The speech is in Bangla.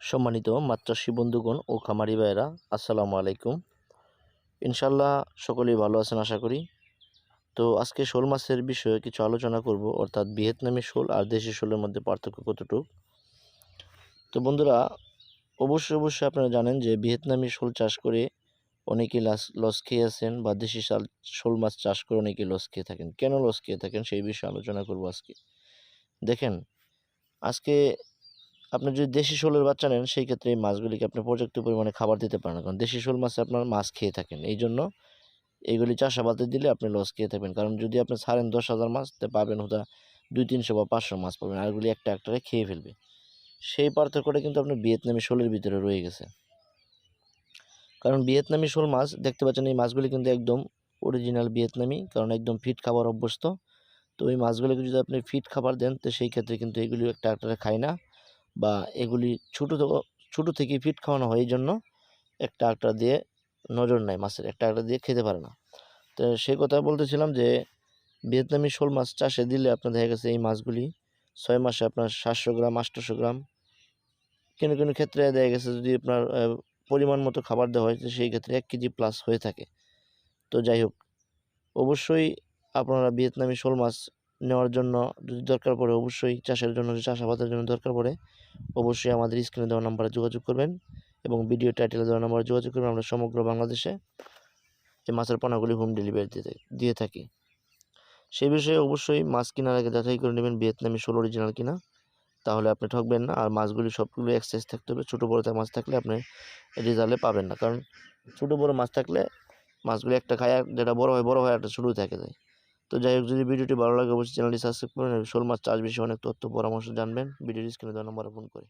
সম্মানিত মাত্রাসী বন্ধুগণ ও খামারি ভাইয়েরা, আসসালামু আলাইকুম। ইনশাল্লাহ সকলেই ভালো আছেন আশা করি। তো আজকে শোল মাছের বিষয়ে কিছু আলোচনা করব, অর্থাৎ ভিয়েতনামি শোল আর দেশি শোলের মধ্যে পার্থক্য কতটুকু। তো বন্ধুরা, অবশ্যই অবশ্যই আপনারা জানেন যে ভিয়েতনামি শোল চাষ করে অনেকেই লাস, লস খেয়ে আছেন বা দেশি শাল, শোল মাছ চাষ করে অনেকেই লস খেয়ে থাকেন। কেন লস খেয়ে থাকেন সেই বিষয়ে আলোচনা করব আজকে। দেখেন, আজকে আপনি যদি দেশি শোলের বাচ্চা নেন, সেই ক্ষেত্রে এই মাছগুলিকে আপনি পর্যাপ্ত পরিমাণে খাবার দিতে পারেন কারণ দেশি শোল মাছে আপনার মাছ খেয়ে থাকেন। এই জন্য এইগুলি চাষাবাদে দিলে আপনি লস খেয়ে থাকবেন। কারণ যদি আপনি ছাড়েন দশ হাজার মাছ, তো পাবেন হয়তো দুই তিনশো বা পাঁচশো মাছ পাবেন। আরগুলি একটা একটারে খেয়ে ফেলবে। সেই পার্থক্যটা কিন্তু আপনার ভিয়েতনামি শোলের ভিতরে রয়ে গেছে। কারণ ভিয়েতনামি শোল মাছ, দেখতে পাচ্ছেন এই মাছগুলি কিন্তু একদম অরিজিনাল ভিয়েতনামি, কারণ একদম ফিট খাবার অভ্যস্ত। তো এই মাছগুলিকে যদি আপনি ফিট খাবার দেন, তো সেই ক্ষেত্রে কিন্তু এগুলি একটা একটারে খায় না। বা এগুলি ছোটো ছোটো থেকে ফিট খাওয়ানো হয় এই জন্য একটা একটা দিয়ে নজর নেয় মাছের, একটা একটা দিয়ে খেতে পারে না। তো সেই কথা বলতেছিলাম যে, ভিয়েতনামি শোল মাছ চাষে দিলে আপনার দেখা গেছে এই মাছগুলি ছয় মাসে আপনার সাতশো গ্রাম আটশোশো গ্রাম কোনো কোনো ক্ষেত্রে দেখা গেছে যদি আপনার পরিমাণ মতো খাবার দেওয়া হয় সেই ক্ষেত্রে এক কেজি প্লাস হয়ে থাকে। তো যাই হোক, অবশ্যই আপনারা ভিয়েতনামি শোল মাছ নেওয়ার জন্য যদি দরকার পড়ে অবশ্যই চাষের জন্য চাষাবাদের জন্য দরকার পড়ে, অবশ্যই আমাদের স্ক্রিনে দেওয়া নাম্বারে যোগাযোগ করবেন এবং ভিডিও টাইটেলে দেওয়া নাম্বারে যোগাযোগ করবেন আমরা সমগ্র বাংলাদেশে এই মাছের পোনাগুলি হোম ডেলিভারি দিয়ে দিয়ে থাকি। সেই বিষয়ে অবশ্যই মাছ কেনার আগে যাচাই করে নেবেন ভিয়েতনামি শোল অরিজিনাল কিনা। তাহলে আপনি ঠকবেন না, আর মাছগুলি সবগুলো এক্সাইজ থাকতে হবে। ছোটো বড়ো মাছ থাকলে আপনি রেজাল্টে পাবেন না। কারণ ছোটো বড়ো মাছ থাকলে মাছগুলি একটা খায় যেটা বড় হয় বড় হয়, একটা ছোটো থাকে যায়। তো যাই হোক যদি ভিডিওটি ভালো লাগে, অবশ্যই চ্যানেলটি সাবস্ক্রাইব করুন শোল মাছ চাষ বিষয়ে অনেক তথ্য, পরামর্শ জানবেন। ভিডিওটি স্ক্রিনে দেওয়া নম্বরে ফোন করে।